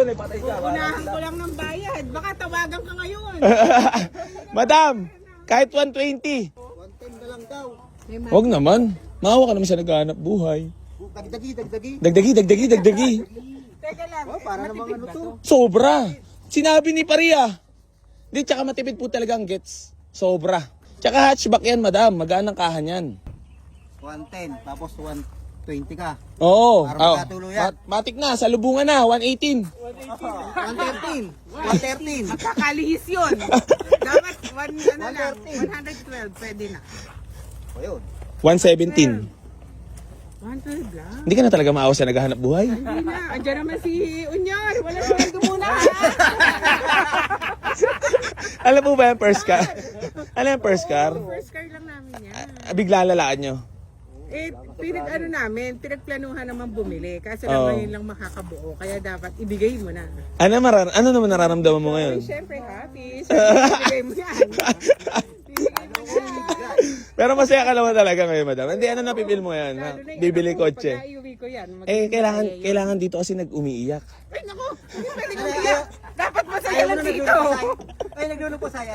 doon, eh, patay ka. Unahan ko lang ng bayad. Baka tawagan ka ngayon. Madam, kahit 120. 110 na lang daw. Huwag naman. Maawa ka naman sa naghahanap buhay. Dagdagi, dagdagi. Dagdagi, dagdagi, dagdagi. Teka lang. Oh, para namang ano to. Sobra. Sinabi ni Paria. Di, tsaka matipid po talaga ang gets. Sobra. Tsaka hatchback yan, madam. Magaan ang kahan yan. 110, tapos 120 ka. Oo. Para Oh. magkatuluyan. Mat- matik na, sa lubungan na, 118. 113. 113. Kakalihis yun. Dapat one, ano lang, 112. Pwede na. O yun. 117. 112 lang. Hindi ka na talaga maawa sa naghahanap buhay. Hindi na. Andiyan naman si Unyar. Wala sweldo muna. Alam mo ba yung first car? Alam yung first car? First car lang namin yan. Ah, Bigla lalaan nyo. Eh, pinag ano namin, pinagplanuhan naman bumili. Kaso Oo. ngayon lang makakabuo. Kaya dapat ibigay mo na. Ano, marar ano naman nararamdaman mo ngayon? Ay, syempre happy. Syempre, ibigay mo yan. Ibigay mo yan. Pero masaya ka naman talaga ngayon, madam. Hindi, ano napipil mo ha? Lalo na yung Bibili anak ko, kotse. Pag naiuwi ko yan. Eh, kailangan, kailangan dito kasi nag-umiiyak. Ay, naku. Hindi pwede kong iyak. Dapat masaya lang dito. Ay, naglulo po saya.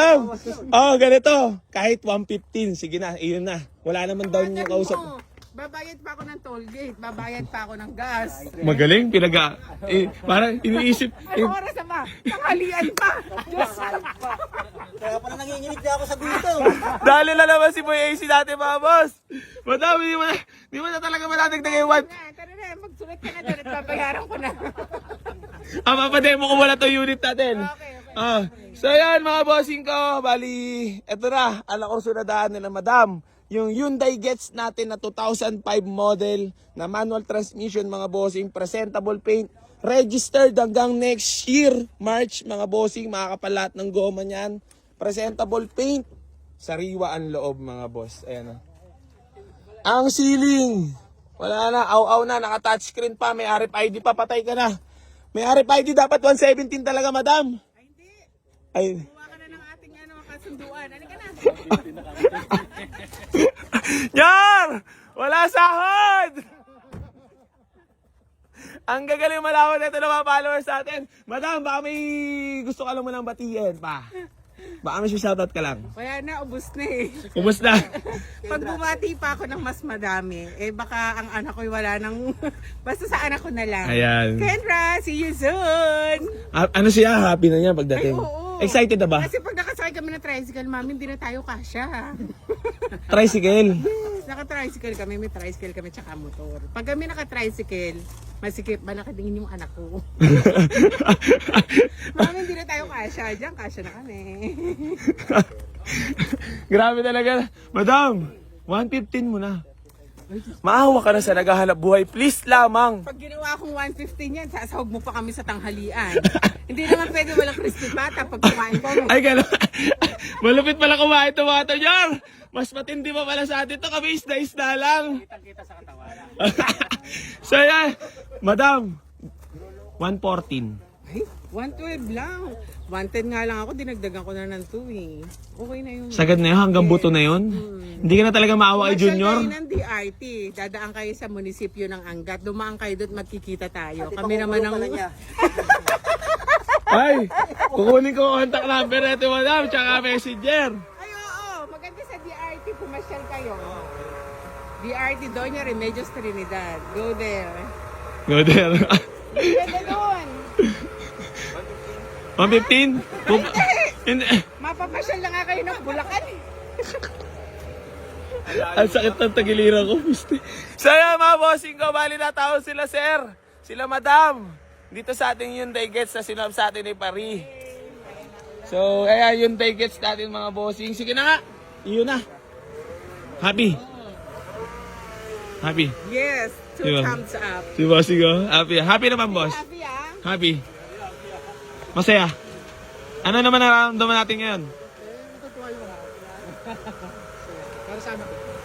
Madam, oh, ganito. Kahit 115, sige na, iyon na. Wala naman down yung kausap. Mo, Babayad pa ako ng toll gate. Babayad pa ako ng gas. Magaling, pinaga. Eh, parang iniisip. Eh, Ano oras na ba? Tanghalian pa. Diyos. Kaya pala nanginginig na ako sa gusto. dali na naman si Boy AC dati mga boss. Madam, di mo na, di mo na talaga madadagdag yung one. Na, Tara na, magsulat ka na doon at babayaran ko na. Ah, papademo ko wala to unit natin. Okay. Ah, so yan mga bossing ko, bali, eto na, ala kurso na daan nila madam. Yung Hyundai Gets natin na 2005 model na manual transmission mga bossing, presentable paint, registered hanggang next year, March mga bossing, makakapalat ng goma niyan. Presentable paint, sariwa ang loob mga boss. Ayan na. Ang ceiling, wala na, aw-aw na, naka-touchscreen pa, may RFID pa, patay ka na. May RFID dapat 117 talaga, madam. Ay, ka na ng ating ano, kasunduan. Ano ka na? Yar! Wala sahod! Ang gagaling malawan nito ng mga followers natin. Madam, baka may gusto ka lang mo ng batiin pa. Baka may shoutout ka lang. Kaya na, ubus na eh. Kumusta? Pag bumati pa ako ng mas madami, eh baka ang anak ko wala nang... Basta sa anak ko na lang. Ayan. Kendra, see you soon! Ah, ano siya? Happy na niya pagdating. Ay, oo. Excited na ba? Kasi pag nakasakay kami ng tricycle, mami, hindi na tayo kasya. Tricycle. Yes, naka-tricycle kami, may tricycle kami, tsaka motor. Pag kami naka-tricycle, masikip, malakadingin yung anak ko. mami, hindi na tayo kasya. Diyan, kasya na kami. Grabe talaga. Madam, 115 mo na. Maawa ka na sa naghahanap buhay. Please lamang. Pag ginawa kong 115 yan, sasahog mo pa kami sa tanghalian. hindi naman pwede walang crispy pata pag kumain kami. Ay, gano'n. Malupit pala kumain ito mga Tonyor. Mas matindi pa pala sa atin to Kami isda-isda lang. Kita-kita sa katawan. so, yan. Madam, 114. Ay, 112 lang. 110 nga lang ako, dinagdagan ko na ng 2 eh. Okay na yun. Sagad na yun, hanggang buto na yun. Hindi ka na talaga maawa kay Junior. Masyal kayo ng DRT. Dadaan kayo sa munisipyo ng Angat. Dumaan kayo doon, magkikita tayo. Kami naman ang... Ay, kukunin ko ang contact number natin, madam, tsaka messenger. Ay, oo. Maganda sa DRT. Pumasyal kayo. DRT Doña Remedios Trinidad. Go there. Go there. Ganda doon. 115? Pup- Hindi. Mapapasyal lang nga kayo ng Bulacan. eh. Ang sakit ng tagiliran ko. Pusti. So yan mga bossing ko, bali na tao sila sir. Sila madam. Dito sa ating Hyundai Gets na sinab sa atin ni Pari. So, ayan Hyundai Gets natin mga bossing. Sige na nga. Iyon na. Happy. Happy. Yes. Two Diba? thumbs up. Si bossing ko. Happy. Happy naman boss. Happy ah. Happy. Masaya. Ano naman nararamdaman natin ngayon?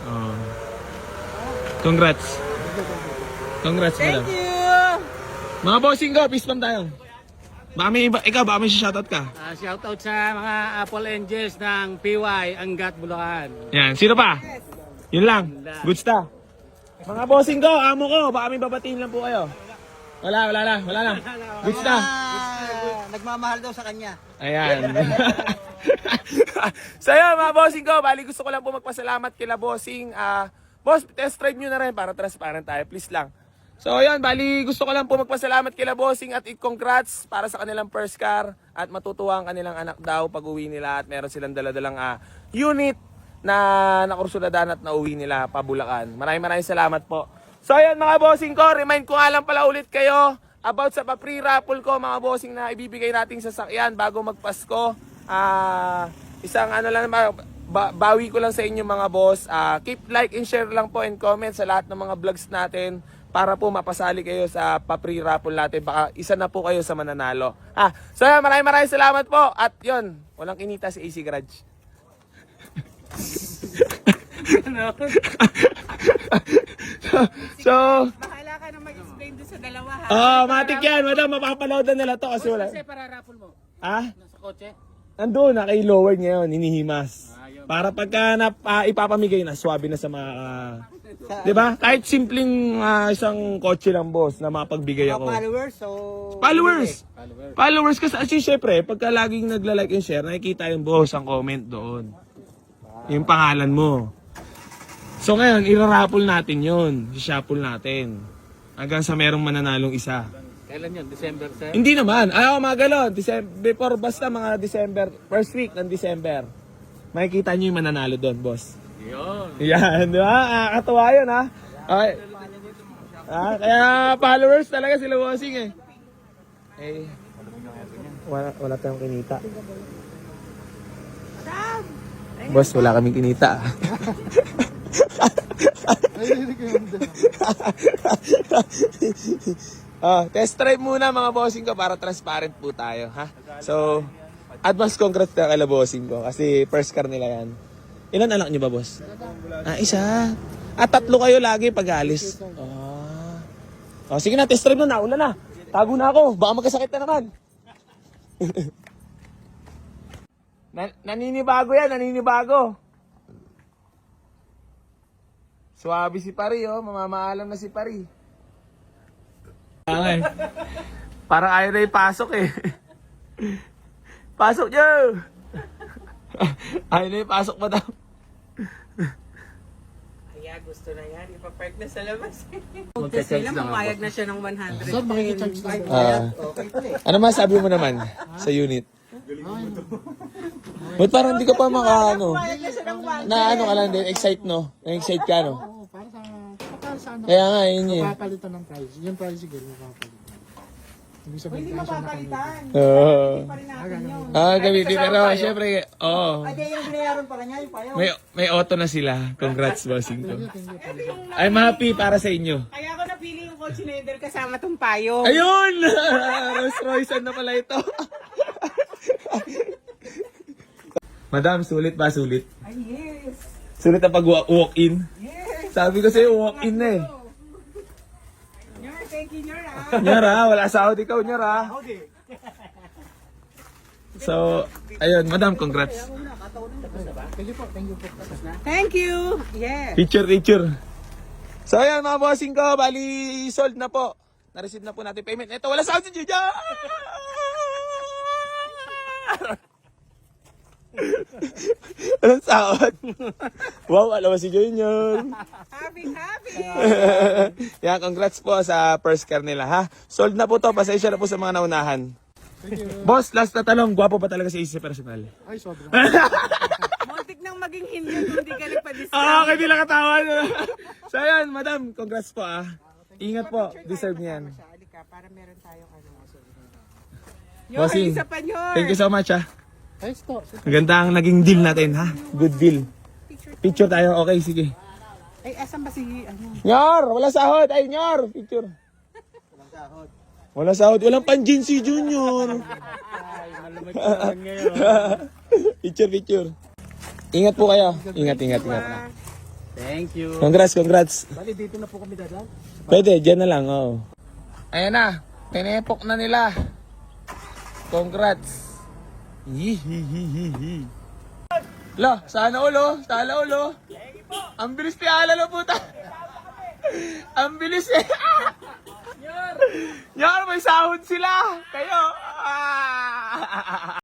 Oh. Congrats. Congrats, madam. Thank you. Mga bossing ko, peace bump tayo. Baka may iba, ikaw, baka may shoutout ka. Ah, shoutout sa mga Apple Angels ng PY Angat Bulacan. Yan, sino pa? Yun lang. Good stuff. Mga bossing ko, amo ko, baka may babatiin lang po kayo. Wala, wala na, wala na. Goods na. Ah, nagmamahal daw sa kanya. Ayan. so yun, mga bossing ko, bali gusto ko lang po magpasalamat kila bossing. Ah, boss, test drive nyo na rin para transparent tayo, please lang. So yun, bali gusto ko lang po magpasalamat kila bossing at i-congrats para sa kanilang first car at matutuwa ang kanilang anak daw pag uwi nila at meron silang daladalang ah, unit na nakursuladaan at nauwi nila pa Bulacan. Maraming maraming salamat po. So ayan mga bossing ko, remind ko nga lang pala ulit kayo about sa pa-free raffle ko mga bossing na ibibigay nating sasakyan bago magpasko. Ah, isang ano lang ba, ba- bawi ko lang sa inyo mga boss. Ah, keep like and share lang po and comment sa lahat ng mga vlogs natin para po mapasali kayo sa pa-free raffle natin. Baka isa na po kayo sa mananalo. Ah, so yan, maraming maraming salamat po. At yun, walang kinita si AC Garage. so, Bahala mag-explain doon sa dalawa ha. ah, matik yan. Madam, mapapanood na nila to kasi wala. Kasi para raffle mo. Ah? Nasa kotse. Nandun na kay lower ngayon, hinihimas. Para pagka na, ah, ipapamigay na, swabe na sa mga... ah, 'Di ba? Kahit simpleng ah, isang kotse lang boss na mapagbigay ako. followers, so... Followers. Followers kasi kasi syempre, pagka laging nagla-like and share, nakikita yung boss ang comment doon. Yung pangalan mo. So ngayon, irarapol natin yun. Shuffle natin. Hanggang sa merong mananalong isa. Kailan yun? December, sir? Hindi naman. Ayaw, mga galon. December, before, basta mga December, first week ng December. Makikita nyo yung mananalo doon, boss. Yun. Yan, di ba? Ah, katuwa yun, ha? Okay. Ah, kaya followers talaga sila bossing eh. Eh, wala, wala tayong kinita. Boss, wala kaming kinita. ah, test drive muna mga bossing ko para transparent po tayo, ha? So, advance congrats na kala bossing ko kasi first car nila yan. Ilan anak niyo ba, boss? Ah, isa. At tatlo kayo lagi pag alis. Ah. Oh, sige na, test drive na, nauna na. Tago na ako, baka magkasakit na naman. na, naninibago yan, naninibago. Suwabe si Pari, oh. Mamamaalam na si Pari. Okay. Parang ayaw na ipasok eh. Pasok niyo! ayaw na ipasok pa daw. Kaya gusto na yan. Ipapark na sa labas. Sila lang ako. mamayag na siya ng 100. Sir, makikicharge lang. Ah. ano masabi mo naman sa unit? Ba't parang hindi ka pa maka ano? Na ano ka lang din, excite no? Na-excite ka no? Oo, para sa, para sa ano, Kaya nga, yun eh. papalitan ng price. Yung price siguro, mapapalitan. Ibig sabihin, Hindi na kami. mapapalitan. Oo. Pa rin natin yun. Ah, gamitin. Pero syempre, oo. Ay, di, yung binayaran pala niya, yung payo. May, may auto na sila. Congrats, bossing ko. I'm happy para sa inyo. Kaya ako napili yung coach Nether kasama tong payo. Ayun! Rolls Royce na pala ito. Madam, sulit ba? Sulit? Ay, yes. Sulit na pag walk-in? Yes. Sabi ko sa'yo, walk-in na eh. Nyor, thank you, Nyor. ah. Nyara, wala sahod ikaw, Nyara. So, ayun, madam, congrats. Thank you. Yes. Picture, picture. So, ayun, mga bossing ko, bali, sold na po. Na-receive na po natin payment. Ito, wala sahod si Juja! Walang sahod. wow, alam mo si Junior. Happy, happy. Yan, congrats po sa first car nila, ha? Sold na po to, pasensya na po sa mga naunahan. Boss, last na tanong, gwapo pa talaga si Ace personal. Ay, sobra. Muntik nang maging hindi kung hindi ka nagpa-discount. Ah, okay, di lang katawan. so, ayan, madam, congrats po, ah. Ingat po, deserve niyan. Para meron tayong ano. Bossing, isa pa, Nyor. Thank you so much, ah. Ay, sto. Ang ganda ang naging deal natin, ha? Good deal. Picture tayo, okay, sige. Ay, asan ba si, ano? Nyor, wala sahod. Ay, Nyor, picture. Wala sahod. Walang panjin si Junior. picture, picture. Ingat po kayo. Ingat, ingat, ingat. Thank you. Congrats, congrats. Bali, dito na po kami dadaan. Pwede, dyan na lang, oo. Ayan na, tinepok na nila. Congrats. Lo, sana ulo, sana ulo. Ang bilis ni Ala lo puta. Ang bilis eh. Nyar, may sahod sila. Kayo. Ah.